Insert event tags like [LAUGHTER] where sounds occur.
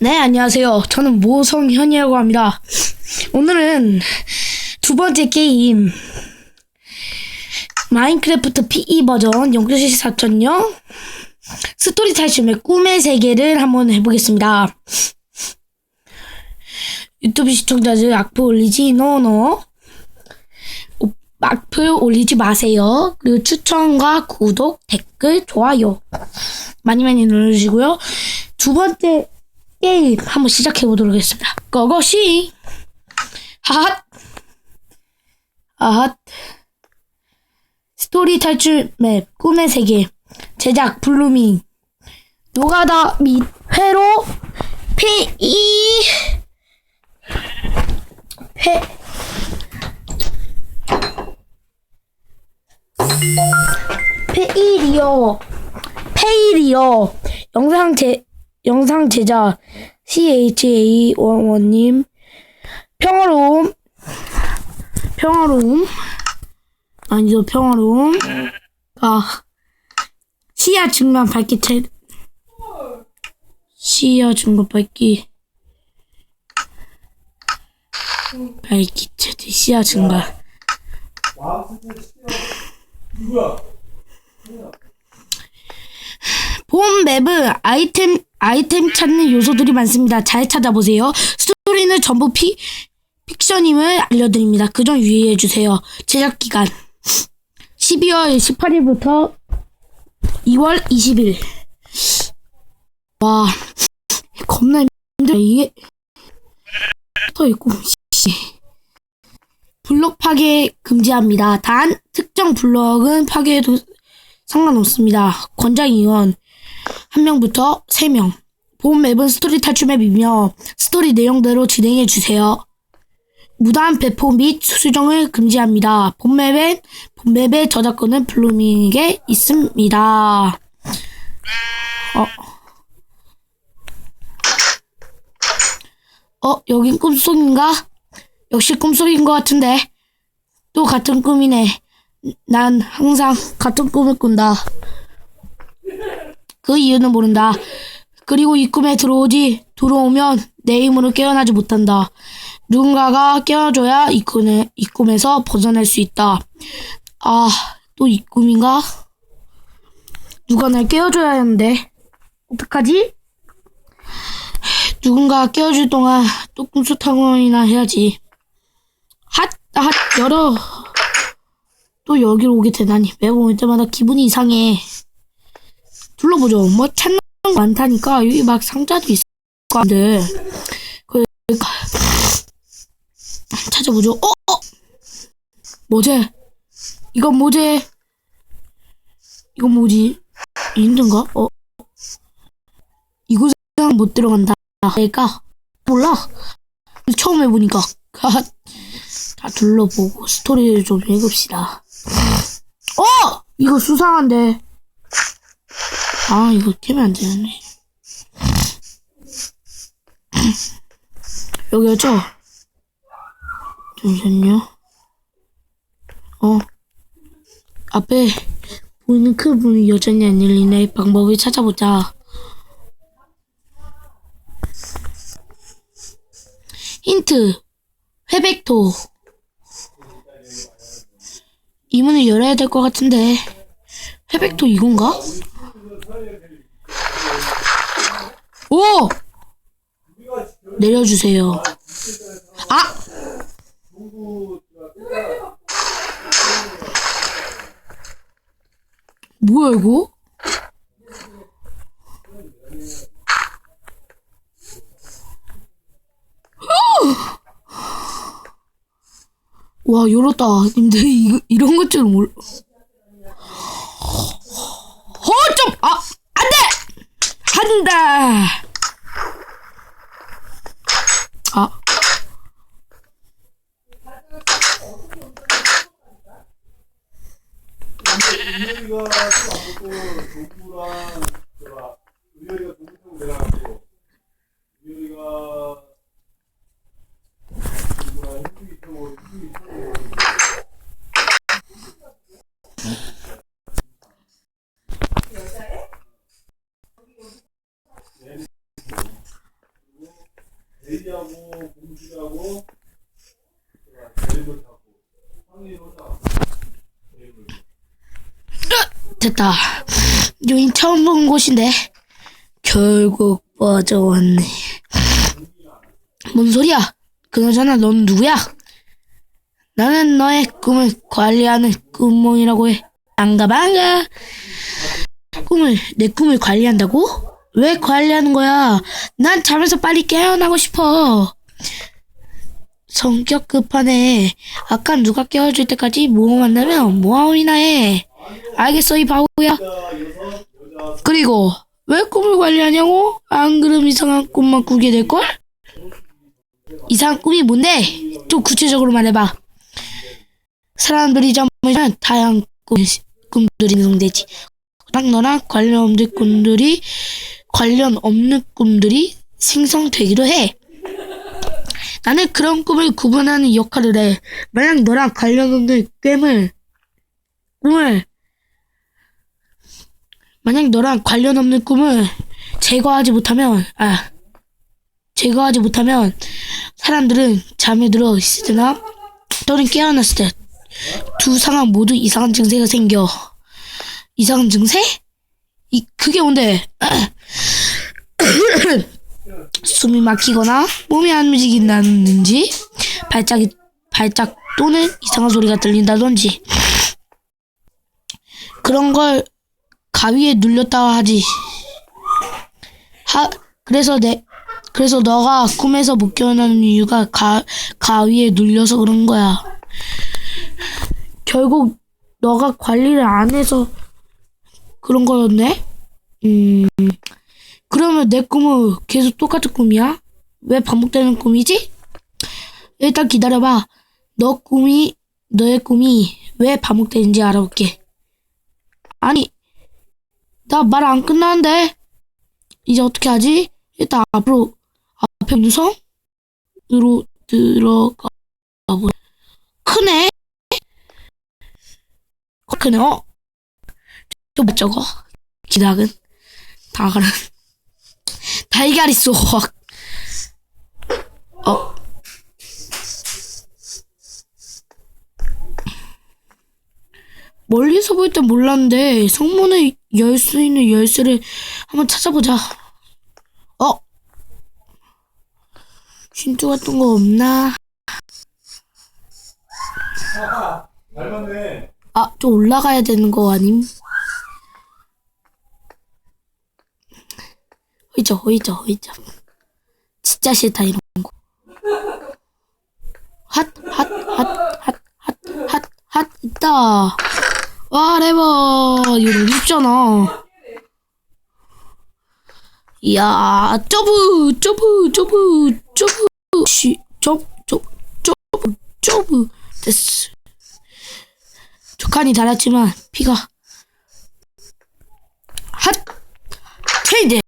네, 안녕하세요. 저는 모성현이라고 합니다. 오늘은 두 번째 게임, 마인크래프트 PE 버전 0.14.0 스토리 탈춤의 꿈의 세계를 한번 해보겠습니다. 유튜브 시청자들 악플 올리지 노노 오- 악플 올리지 마세요. 그리고 추천과 구독, 댓글, 좋아요 많이 많이 눌러주시고요. 두 번째 게임 한번 시작해 보도록 하겠습니다. 고고시 하핫 아핫 스토리 탈출 맵 꿈의 세계 제작 블루밍 노가다 및 회로 페이 회 페이리오 페이리오 영상 제 영상 제작 CHA 원원님 평화로움 평화로움 아니죠 평화로움. 아 시야 증명 밝기 체 시야 증명 밝기 밝기 체제 시야. 증가 본 맵은 아이템 아이템 찾는 요소들이 많습니다. 잘 찾아보세요. 스토리는 전부 피 픽션임을 알려드립니다. 그 점 유의해 주세요. 제작 기간 12월 18일부터 2월 20일. 와 겁나 힘들어 이게 더 있고 씨. 블록 파괴 금지합니다. 단 특정 블록은 파괴해도 상관없습니다. 권장위원 한 명부터 세 명. 본 맵은 스토리 탈출 맵이며 스토리 내용대로 진행해 주세요. 무단 배포 및 수정을 금지합니다. 본 맵엔 본 맵의 저작권은 블루밍에게 있습니다. 어. 어, 여긴 꿈속인가? 역시 꿈속인 것 같은데. 또 같은 꿈이네. 난 항상 같은 꿈을 꾼다. 그 이유는 모른다. 그리고 이 꿈에 들어오지, 들어오면 내 힘으로 깨어나지 못한다. 누군가가 깨워줘야 이, 꿈에, 이 꿈에서 벗어날 수 있다. 아, 또 이 꿈인가? 누가 날 깨워줘야 하는데. 어떡하지? 누군가 깨워줄 동안 또 꿈속 탐험이나 해야지. 핫, 핫, 열어. 또 여기로 오게 되다니. 매번 올 때마다 기분이 이상해. 둘러보죠. 뭐 찾는 거 많다니까 여기 막 상자도 있을 거 같은데 그 찾아보죠. 어, 어? 뭐지? 이건 뭐지? 이건 뭐지? 힘든가? 어? 이곳에 못 들어간다. 그러니까 몰라. 처음 해보니까 다 둘러보고 스토리를 좀 읽읍시다. 어! 이거 수상한데. 아, 이거 깨면 안 되네. [CLEARS THROAT] 여기였죠? 잠시만요. 어. 앞에 보이는 큰 문이 여전히 안 열리네. 방법을 찾아보자. 힌트. 회백토. 이 문을 열어야 될 것 같은데. 회백토 이건가? 오! 내려주세요. 아! 뭐야, 이거? [GASPS] 와, 열었다. 근데 이, 이런 것줄 몰. 어, 좀! 아! 안 돼! 한다! 아. 우리가 또 아무것도 동구랑 저라 우리가 동구 타고 내려가고 우리가 동구랑 힘들게 타고 힘들게 타고 제이하고 공주하고 대립을 잡고 상의로 잡고 대립을 됐다. 여긴 처음 본 곳인데 결국 빠져왔네. 뭔 소리야? 그나저나 넌 누구야? 나는 너의 꿈을 관리하는 꿈몽이라고 해. 반가. 꿈을 내 꿈을 관리한다고? 왜 관리하는 거야? 난 잠에서 빨리 깨어나고 싶어. 성격 급하네. 아까 누가 깨워줄 때까지 모험 한다면 모험이나 해. 알겠어 이 바보야. 그리고 왜 꿈을 관리하냐고? 안 그럼 이상한 꿈만 꾸게 될걸? 이상한 꿈이 뭔데? 좀 구체적으로 말해봐. 사람들이 잠을 다양한 꿈, 꿈들이 생성되지. 딱 너랑 관련 없는 꿈들이 관련 없는 꿈들이 생성되기도 해. 나는 그런 꿈을 구분하는 역할을 해. 만약 너랑 관련 없는 꿈을 꿈을 만약 너랑 관련 없는 꿈을 제거하지 못하면, 아, 제거하지 못하면, 사람들은 잠에 들어 있을 때나, 또는 깨어났을 때, 두 상황 모두 이상한 증세가 생겨. 이상한 증세? 이, 그게 뭔데? [CLEARS THROAT] 숨이 막히거나, 몸이 안 움직인다든지, 발작이, 발작 또는 이상한 소리가 들린다든지, 그런 걸 가위에 눌렸다 하지. 하, 그래서 내, 그래서 너가 꿈에서 못 깨어나는 이유가 가, 가위에 눌려서 그런 거야. 결국 너가 관리를 안 해서 그런 거였네? 음, 그러면 내 꿈은 계속 똑같은 꿈이야? 왜 반복되는 꿈이지? 일단 기다려봐. 너 꿈이, 너의 꿈이 왜 반복되는지 알아볼게. 아니, 나 말 안 끝나는데 이제 어떻게 하지? 일단 앞으로 앞에 있는 성으로 들어가 보 크네 어, 크네 어? 좀 저거 기닭은 다가는 달걀 있어 어 멀리서 볼 땐 몰랐는데 성문을 열 수 있는 열쇠를 한번 찾아보자. 어? 힌트 같은 거 없나? 아, 좀 올라가야 되는 거 아님? 호이죠, 호이죠, 진짜 싫다, 이런 거. 핫, 핫, 핫, 핫, 핫, 핫, 핫, 있다. 와, 레버. 이거 있잖아. 이야, 쩌부 쩌부 쩌부 쩌부 씨, 점프, 점프, 점프, 점프. 됐어. 두 칸이 달았지만, 피가. 핫! 체이제!